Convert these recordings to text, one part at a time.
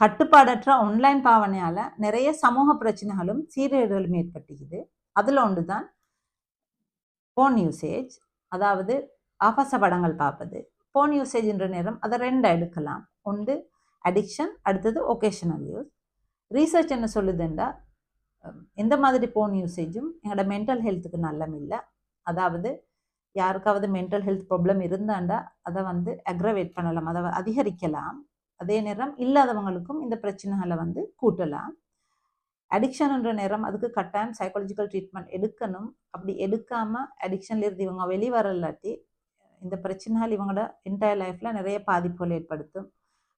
கட்டுப்பாடற்ற ஆன்லைன் பாவனையால் நிறைய சமூக பிரச்சனைகளும் சீரழிவுகளும் ஏற்பட்டுக்குது. அதில் ஒன்று தான் ஃபோன் யூசேஜ் அதாவது ஆபாச படங்கள் பார்ப்பது. ஃபோன் யூசேஜ்ன்ற நேரம் அதை ரெண்டு எடுக்கலாம். ஒன்று அடிக்ஷன் அடுத்தது ஒகேஷனல் யூஸ் ரீசர்ச் என்ன சொல்லுதுண்டா எந்த மாதிரி ஃபோன் யூசேஜும் எங்களோட மென்டல் ஹெல்த்துக்கு நல்லம் இல்லை. அதாவது யாருக்காவது மென்டல் ஹெல்த் ப்ராப்ளம் இருந்தாண்டா அதை வந்து அக்ரவேட் பண்ணலாம். அதை அதிகரிக்கலாம். அதே நேரம் இல்லாதவங்களுக்கும் இந்த பிரச்சனைகளை வந்து கூட்டலாம். அடிக்ஷன்ன்ற நேரம் அதுக்கு கட்டாயம் சைக்காலஜிக்கல் ட்ரீட்மெண்ட் எடுக்கணும். அப்படி எடுக்காமல் அடிக்ஷன்ல இருந்து இவங்க வெளிவரலாட்டி இந்த பிரச்சனைகள் இவங்களோட என்டையர் லைஃப்பில் நிறைய பாதிப்புகள் ஏற்படுத்தும்.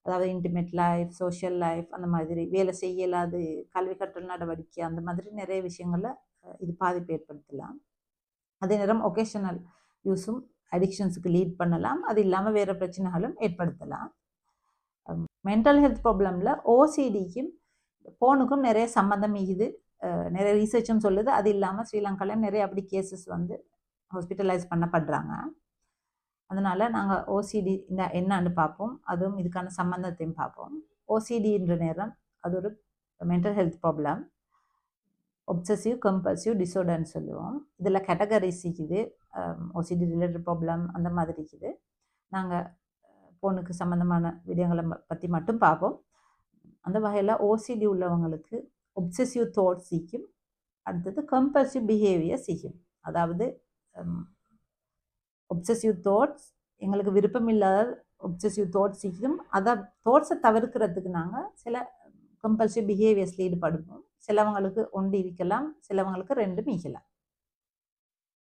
அதாவது இன்டிமேட் லைஃப் சோஷியல் லைஃப் அந்த மாதிரி வேலை செய்யலாது கல்வி கற்றல் நடவடிக்கை அந்த மாதிரி நிறைய விஷயங்களில் இது பாதிப்பு ஏற்படுத்தலாம். அதே நேரம் ஒகேஷனல் யூஸும் அடிக்ஷன்ஸுக்கு லீட் பண்ணலாம். அது இல்லாமல் வேறு பிரச்சனைகளும் ஏற்படுத்தலாம். மென்டல் ஹெல்த் ப்ராப்ளமில் ஓசிடிக்கும் ஃபோனுக்கும் நிறைய சம்மந்தம் இருக்குது. நிறைய ரீசர்ச்சும் சொல்லுது. அது இல்லாமல் ஸ்ரீலங்காவில் நிறைய அப்படி கேசஸ் வந்து ஹாஸ்பிட்டலைஸ் பண்ணப்படுறாங்க. அதனால் நாங்கள் ஓசிடி இந்த என்னன்னு பார்ப்போம். அதுவும் இதுக்கான சம்மந்தத்தையும் பார்ப்போம். ஓசிடின்ற நேரம் அது ஒரு mental health problem obsessive compulsive டிசோர்டர்னு சொல்லுவோம். இதில் கேட்டகரிஸ் இருக்குது. ஓசிடி ரிலேட்டட் ப்ராப்ளம் அந்த மாதிரி இருக்குது. நாங்கள் ஃபோனுக்கு சம்மந்தமான விடயங்களை பற்றி மட்டும் பார்ப்போம். அந்த வகையில் ஓசிடி உள்ளவங்களுக்கு ஒப்சசிவ் தாட் சீக்கும். அடுத்தது கம்பல்சிவ் பிஹேவியர் சீக்கும். அதாவது ஒப்சசிவ் தாட்ஸ் எங்களுக்கு விருப்பம் இல்லாத ஒப்சசிவ் தாட்ஸ் சீக்கும். அதை தாட்ஸை தவிர்க்கிறதுக்கு நாங்கள் சில கம்பல்சிவ் பிஹேவியர்ஸில் ஈடுபடுவோம். சிலவங்களுக்கு ஒன்று இருக்கலாம் சிலவங்களுக்கு ரெண்டும் மீகலாம்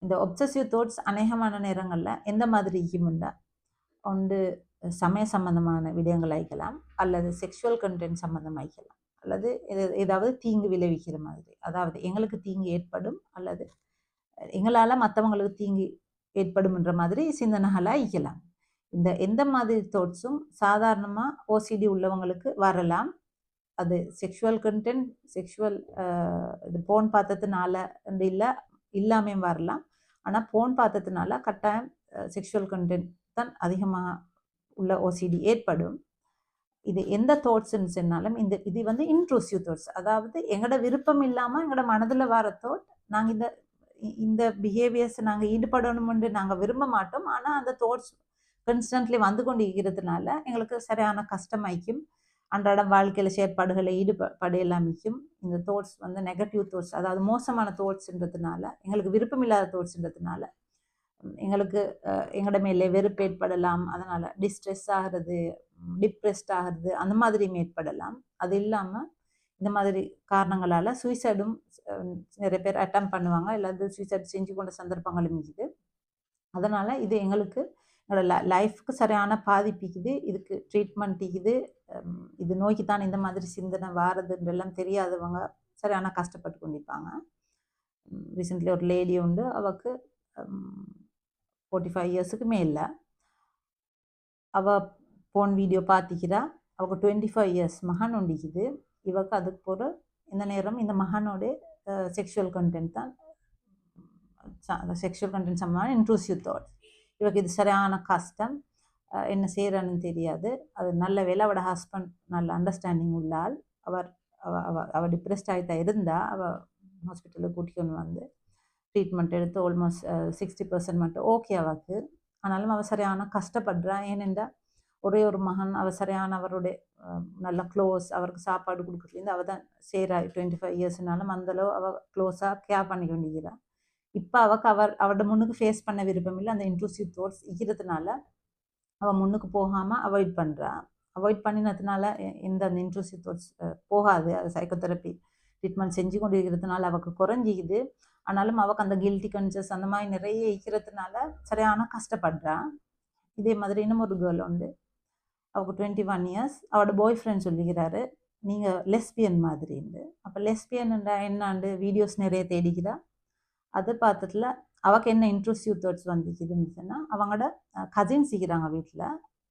இந்த ஒப்சசிவ் தாட்ஸ் அநேகமான நேரங்களில் எந்த மாதிரி இருக்குமுண்டா ஒன்று சமய சம்பந்தமான விடயங்கள் ஆகிக்கலாம் அல்லது செக்ஷுவல் கண்டென்ட் சம்பந்தம் அல்லது ஏதாவது தீங்கு விளைவிக்கிற மாதிரி. அதாவது எங்களுக்கு தீங்கு ஏற்படும் அல்லது எங்களால் மற்றவங்களுக்கு தீங்கு ஏற்படும்ன்ற மாதிரி சிந்தனைகளாக ஈக்கலாம் இந்த எந்த மாதிரி தோட்ஸும் சாதாரணமாக ஓசிடி உள்ளவங்களுக்கு வரலாம். அது செக்ஷுவல் கண்டென்ட் செக்ஷுவல் இது போன் பார்த்ததுனால இல்லை இல்லாமையும் வரலாம். ஆனால் போன் பார்த்ததுனால கட்டாயம் செக்ஷுவல் கண்டென்ட் தான் அதிகமாக உள்ள ஓசிடி ஏற்படும். இது எந்த தோட்ஸ்ன்னு சொன்னாலும் இந்த இது வந்து இன்ட்ரூசிவ் தோட்ஸ் அதாவது எங்களோட விருப்பம் இல்லாமல் எங்களோட மனதில் வர தோட் நாங்கள் இந்த இந்த பிஹேவியர்ஸ் நாங்கள் ஈடுபடணும்னு நாங்கள் விரும்ப மாட்டோம். ஆனால் அந்த தோட்ஸ் கன்ஸ்டன்ட்லி வந்து கொண்டு இருக்கிறதுனால எங்களுக்கு சரியான கஷ்டமாய்க்கும். அன்றாடம் வாழ்க்கையில் செயற்பாடுகளை ஈடுபட எல்லாமிக்கும் இந்த தோட்ஸ் வந்து நெகட்டிவ் தோட்ஸ் அதாவது மோசமான தோட்ஸ்ன்றதுனால எங்களுக்கு விருப்பம் இல்லாத தோட்ஸ்ன்றதுனால எங்களுக்கு எங்களோட மேலே வெறுப்பு ஏற்படலாம் அதனால் டிஸ்ட்ரெஸ் ஆகிறது டிப்ரெஸ்ட் ஆகிறது அந்த மாதிரியும் ஏற்படலாம் அது இல்லாமல் இந்த மாதிரி காரணங்களால் சூசைடும் நிறைய பேர் அட்டம் பண்ணுவாங்க இல்லாது சூசைட் செஞ்சு கொண்ட சந்தர்ப்பங்களும் இருக்குது அதனால் இது எங்களுக்கு எங்களோட லைஃப்க்கு சரியான பாதிப்பிக்குது இதுக்கு ட்ரீட்மெண்ட் இருக்குது. இது நோக்கி தான் இந்த மாதிரி சிந்தனை வாரதுன்றெல்லாம் தெரியாதவங்க சரியான கஷ்டப்பட்டு கொண்டிருப்பாங்க. ரீசெண்ட்லி ஒரு லேடி உண்டு அவக்கு ஃபோர்ட்டி ஃபைவ் இயர்ஸுக்கு மேலே அவள் போன் வீடியோ பார்த்திக்கிறா அவளுக்கு டுவெண்ட்டி ஃபைவ் இயர்ஸ் மகன் உண்டிக்குது. இவக்கு அதுக்கு போகிற இந்த நேரம் இந்த மகனோட செக்ஷுவல் கண்டென்ட் தான். செக்ஷுவல் கண்டென்ட் சம்பந்தமான இன்ட்ரூசிவ் தாட் இவக்கு இது சரியான கஷ்டம். என்ன செய்கிறான்னு தெரியாது. அது நல்ல வேலை அவட ஹஸ்பண்ட் நல்ல அண்டர்ஸ்டாண்டிங் உள்ளால் அவர் அவ அவள் டிப்ரெஸ்ட் ஆகிட்டா இருந்தால் அவள் ஹாஸ்பிட்டலுக்கு கூட்டிக்கொண்டு வந்து ட்ரீட்மெண்ட் எடுத்து ஆல்மோஸ்ட் சிக்ஸ்டி பர்சன்ட் மட்டும் ஓகே ஆகுது. ஆனாலும் அவசரையான கஷ்டப்படுறான் ஏனென்றால் ஒரே ஒரு மகன் அவசரையான அவருடைய நல்ல க்ளோஸ் அவருக்கு சாப்பாடு கொடுக்குறதுலேருந்து அவள் தான் செய்கிறா டுவெண்ட்டி ஃபைவ் இயர்ஸ்னாலும் அந்தளவு அவள் க்ளோஸாக கேர் பண்ண வேண்டியதா இப்போ அவக்கு அவர் அவரோட முன்னுக்கு ஃபேஸ் பண்ண விருப்பம் இல்லை. அந்த இன்ட்ரூசிவ் தோட்ஸ் இருக்கிறதுனால அவள் முன்னுக்கு போகாமல் அவாய்ட் பண்ணுறா அவாய்ட் பண்ணினதுனால எந்த அந்த இன்ட்ரூசிவ் தோட்ஸ் போகாது. சைக்கோதெரப்பி ட்ரீட்மெண்ட் செஞ்சு கொண்டு இருக்கிறதுனால அவளுக்கு குறைஞ்சிக்குது. ஆனாலும் அவக்கு அந்த கில்ட்டி கன்சியஸ் அந்த மாதிரி நிறைய இருக்கிறதுனால சரியான கஷ்டப்படுறா. இதே மாதிரி இன்னும் ஒரு கேர்ள் உண்டு. அவக்கு டுவெண்ட்டி ஒன் இயர்ஸ் அவரோட பாய் ஃப்ரெண்ட் சொல்லிக்கிறாரு நீங்கள் லெஸ்பியன் மாதிரிண்டு அப்போ லெஸ்பியன்ன்றா என்னாண்டு? வீடியோஸ் நிறைய தேடிக்கிறா. அது பார்த்ததுல அவக்கு என்ன இன்ட்ரெஸ்டிவ் தாட்ஸ் வந்துக்குதுன்னு சொன்னால் அவங்களோட கசின்ஸ் இருக்கிறாங்க வீட்டில்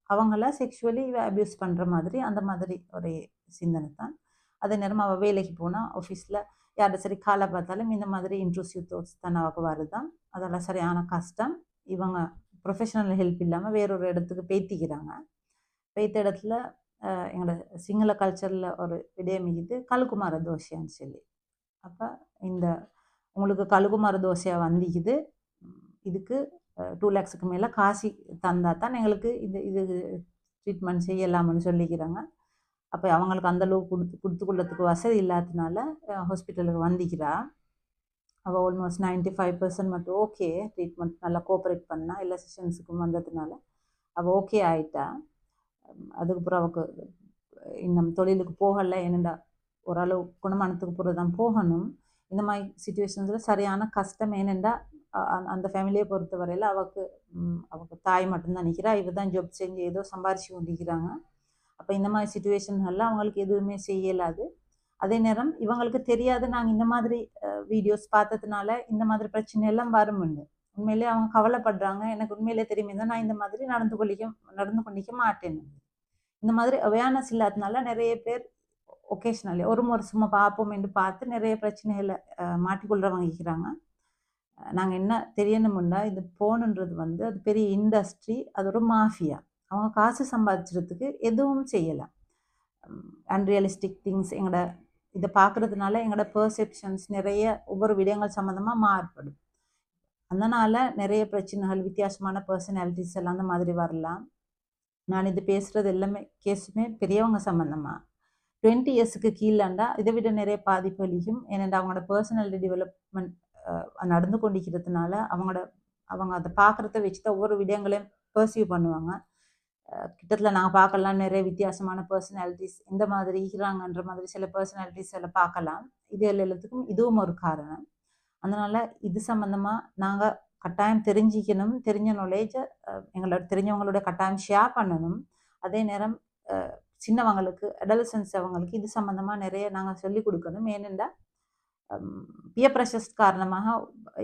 அவங்கள செக்ஷுவலி அப்யூஸ் பண்ணுற மாதிரி அந்த மாதிரி ஒரு சிந்தனை தான். அதே நேரம் அவள் வேலைக்கு போனால் ஆஃபீஸில் யார்கிட்ட சரி காலை பார்த்தாலும் இந்த மாதிரி இன்ட்ரூசிவ் தாட்ஸ் தான் நமக்கு வருதான் அதெல்லாம் சரியான கஷ்டம். இவங்க ப்ரொஃபஷனல் ஹெல்ப் இல்லாமல் வேறொரு இடத்துக்கு பேத்திக்கிறாங்க. பேத்த இடத்துல எங்களோட சிங்கள கல்ச்சரில் ஒரு விடயம் இது கல்குமார தோசைன்னு சொல்லி. அப்போ இந்த உங்களுக்கு கழுகுமார தோசையாக வந்திக்குது. இதுக்கு டூ லேக்ஸுக்கு மேலே காசி தந்தால் தான் எங்களுக்கு இது இது ட்ரீட்மெண்ட் செய்யலாம்னு சொல்லிக்கிறாங்க. அப்போ அவங்களுக்கு அந்தளவுக்கு கொடுத்து கொடுத்து கொள்ளத்துக்கு வசதி இல்லாததுனால ஹாஸ்பிட்டலுக்கு வந்திக்கிறா. அவள் ஆல்மோஸ்ட் 95% ஃபைவ் பர்சன்ட் மட்டும் ஓகே ட்ரீட்மெண்ட் நல்லா கோஆப்ரேட் பண்ணா எல்லா செஷன்ஸுக்கும் வந்ததுனால அவள் ஓகே ஆயிட்டா. அதுக்கப்புறம் அவக்கு இன்னும் தொழிலுக்கு போகலை என்னடா ஓரளவு குணமானத்துக்கு போகிறது தான் போகணும். இந்த மாதிரி சுச்சுவேஷன்ஸில் சரியான கஷ்டம் ஏனெண்டா அந்த ஃபேமிலியை பொறுத்த வரையில் அவக்கு அவக்கு தாய் மட்டும்தான் நிற்கிறா இவர் தான் ஜாப் செஞ்சு ஏதோ சம்பாரிச்சு கொண்டிருக்கிறாங்க. அப்போ இந்த மாதிரி சுச்சுவேஷன்களில் அவங்களுக்கு எதுவுமே செய்யலாது. அதே நேரம் இவங்களுக்கு தெரியாது நாங்கள் இந்த மாதிரி வீடியோஸ் பார்த்ததுனால இந்த மாதிரி பிரச்சனை எல்லாம் வரும்னு உண்மையிலே அவங்க கவலைப்படுறாங்க. எனக்கு உண்மையிலே தெரியுமே தான் நான் இந்த மாதிரி நடந்து கொள்ளிக்க நடந்து கொண்டிக்க மாட்டேன். இந்த மாதிரி அவேர்னஸ் இல்லாததுனால நிறைய பேர் ஒகேஷ்னலி ஒரு முறை சும்மா பார்ப்போம் என்று பார்த்து நிறைய பிரச்சனைகளை அஹ், மாட்டிக்கொள்றவங்க இருக்கிறாங்க நாங்கள் என்ன தெரியணுமுன்னா இது போனுன்றது வந்து அது பெரிய இண்டஸ்ட்ரி அது ஒரு மாஃபியா அவங்க காசு சம்பாதிச்சிறதுக்கு எதுவும் செய்யலாம் அன்ரியலிஸ்டிக் திங்ஸ் எங்களோட இதை பார்க்குறதுனால எங்களோட பெர்செப்ஷன்ஸ் நிறைய ஒவ்வொரு விடயங்கள் சம்மந்தமாக மாறுபடும். அதனால் நிறைய பிரச்சனைகள் வித்தியாசமான பர்சனாலிட்டிஸ் எல்லாம் அந்த மாதிரி வரலாம். நான் இது பேசுகிறது எல்லாமே கேஸுமே பெரியவங்க சம்மந்தமாக டுவெண்ட்டி இயர்ஸுக்கு கீழாண்டா இதை விட நிறைய பாதிப்பு அளிக்கும் ஏனென்றால் அவங்களோட பர்சனாலிட்டி டெவலப்மெண்ட் நடந்து கொண்டிருக்கிறதுனால அவங்களோட அவங்க அதை பார்க்குறத வச்சு தான் ஒவ்வொரு விடயங்களையும் பர்சீவ் பண்ணுவாங்க. கிட்டத்தில் நாங்கள் பார்க்கலாம். நிறைய வித்தியாசமான பர்சனாலிட்டிஸ் இந்த மாதிரி இருக்கிறாங்கன்ற மாதிரி சில பர்சனாலிட்டிஸ் எல்லாம் பார்க்கலாம். இது எல்லாத்துக்கும் இதுவும் ஒரு காரணம். அதனால் இது சம்மந்தமாக நாங்கள் கட்டாயம் தெரிஞ்சிக்கணும். தெரிஞ்ச நாலேஜை எங்களோட தெரிஞ்சவங்களோட கட்டாயம் ஷேர் பண்ணணும். அதே நேரம் சின்னவங்களுக்கு அடலசன்ஸ் அவங்களுக்கு இது சம்மந்தமாக நிறைய நாங்கள் சொல்லிக் கொடுக்கணும். ஏனென்றால் பிய ப்ரெஷர்ஸ் காரணமாக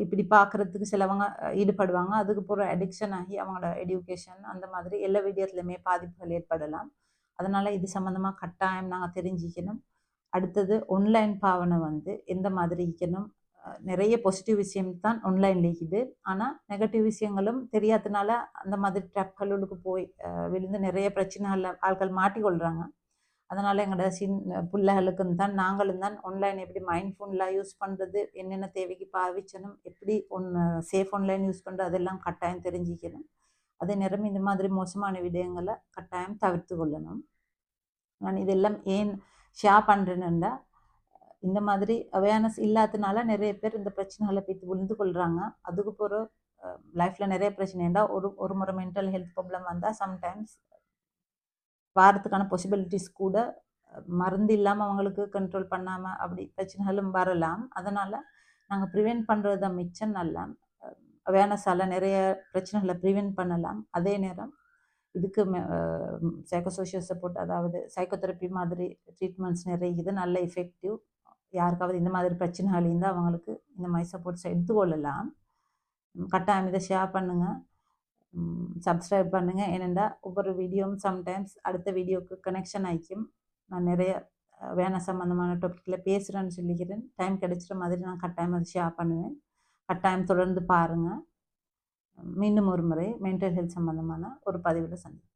இப்படி பார்க்குறதுக்கு சிலவங்க ஈடுபடுவாங்க. அதுக்கு போகிற அடிக்ஷன் ஆகி அவங்களோட எடியூகேஷன் அந்த மாதிரி எல்லா விடயத்துலையுமே பாதிப்புகள் ஏற்படலாம். அதனால் இது சம்மந்தமாக கட்டாயம் நாங்கள் தெரிஞ்சிக்கணும். அடுத்தது ஆன்லைன் பாவனை வந்து எந்த மாதிரி இருக்கணும்? நிறைய பாசிட்டிவ் விஷயம் தான் ஒன்லைனில் இருக்குது. ஆனால் நெகட்டிவ் விஷயங்களும் தெரியாதனால அந்த மாதிரி ட்ராப்களுக்கு போய் விழுந்து நிறைய பிரச்சனைகளில் ஆட்கள் மாட்டிக்கொள்கிறாங்க அதனால் எங்களோட சின் பிள்ளைகளுக்கும் தான் நாங்களும் தான் ஆன்லைன் எப்படி மைண்ட்ஃபுல்லாக யூஸ் பண்ணுறது என்னென்ன தேவைக்கு பாவிச்சணும் எப்படி ஒன் சேஃப் ஆன்லைன் யூஸ் பண்ணுறது அதெல்லாம் கட்டாயம் தெரிஞ்சிக்கணும். அதே நேரம் இந்த மாதிரி மோசமான விடயங்களை கட்டாயம் தவிர்த்து கொள்ளணும். நான் இதெல்லாம் ஏன் ஷேர் பண்ணுறேன்னா இந்த மாதிரி அவேர்னஸ் இல்லாததுனால நிறைய பேர் இந்த பிரச்சனைகளை பற்றி விழுந்து கொள்கிறாங்க அதுக்கு போகிற லைஃப்பில் நிறைய பிரச்சனைண்டா ஒரு ஒரு முறை மென்டல் ஹெல்த் ப்ராப்ளம் வந்தால் சம்டைம்ஸ் வாரத்துக்கான பாசிபிலிட்டிஸ் கூட மருந்து இல்லாமல் அவங்களுக்கு கண்ட்ரோல் பண்ணாமல் அப்படி பிரச்சனைகளும் வரலாம். அதனால் நாங்கள் ப்ரிவென்ட் பண்ணுறது தான் மிச்சம் நல்லா அவேர்னஸால் நிறைய பிரச்சனைகளை ப்ரிவென்ட் பண்ணலாம். அதே நேரம் இதுக்கு சைக்கோசோஷியல் சப்போர்ட் அதாவது சைக்கோதெரப்பி மாதிரி ட்ரீட்மெண்ட்ஸ் நிறைய இது நல்ல எஃபெக்டிவ் யாருக்காவது இந்த மாதிரி பிரச்சனைகள் இருந்தால் அவங்களுக்கு இந்த மாதிரி சப்போர்ட்ஸ் எடுத்துக்கொள்ளலாம். கட்டாயம் இதை ஷேர் பண்ணுங்கள் சப்ஸ்கிரைப் பண்ணுங்கள் ஏனெண்டா ஒவ்வொரு வீடியோவும் சம்டைம்ஸ் அடுத்த வீடியோவுக்கு கனெக்ஷன் ஆயிக்கும் நான் நிறைய வேண சம்மந்தமான டாப்பிக்கில் பேசுகிறேன்னு சொல்லிக்கிறேன். டைம் கிடைச்சிற மாதிரி நான் கட்டாயம் அதை ஷேர் பண்ணுவேன். கட்டாயம் தொடர்ந்து பாருங்கள் மீண்டும் ஒரு முறை மென்டல் ஹெல்த் சம்மந்தமான ஒரு பதிவில் சந்திப்போம்.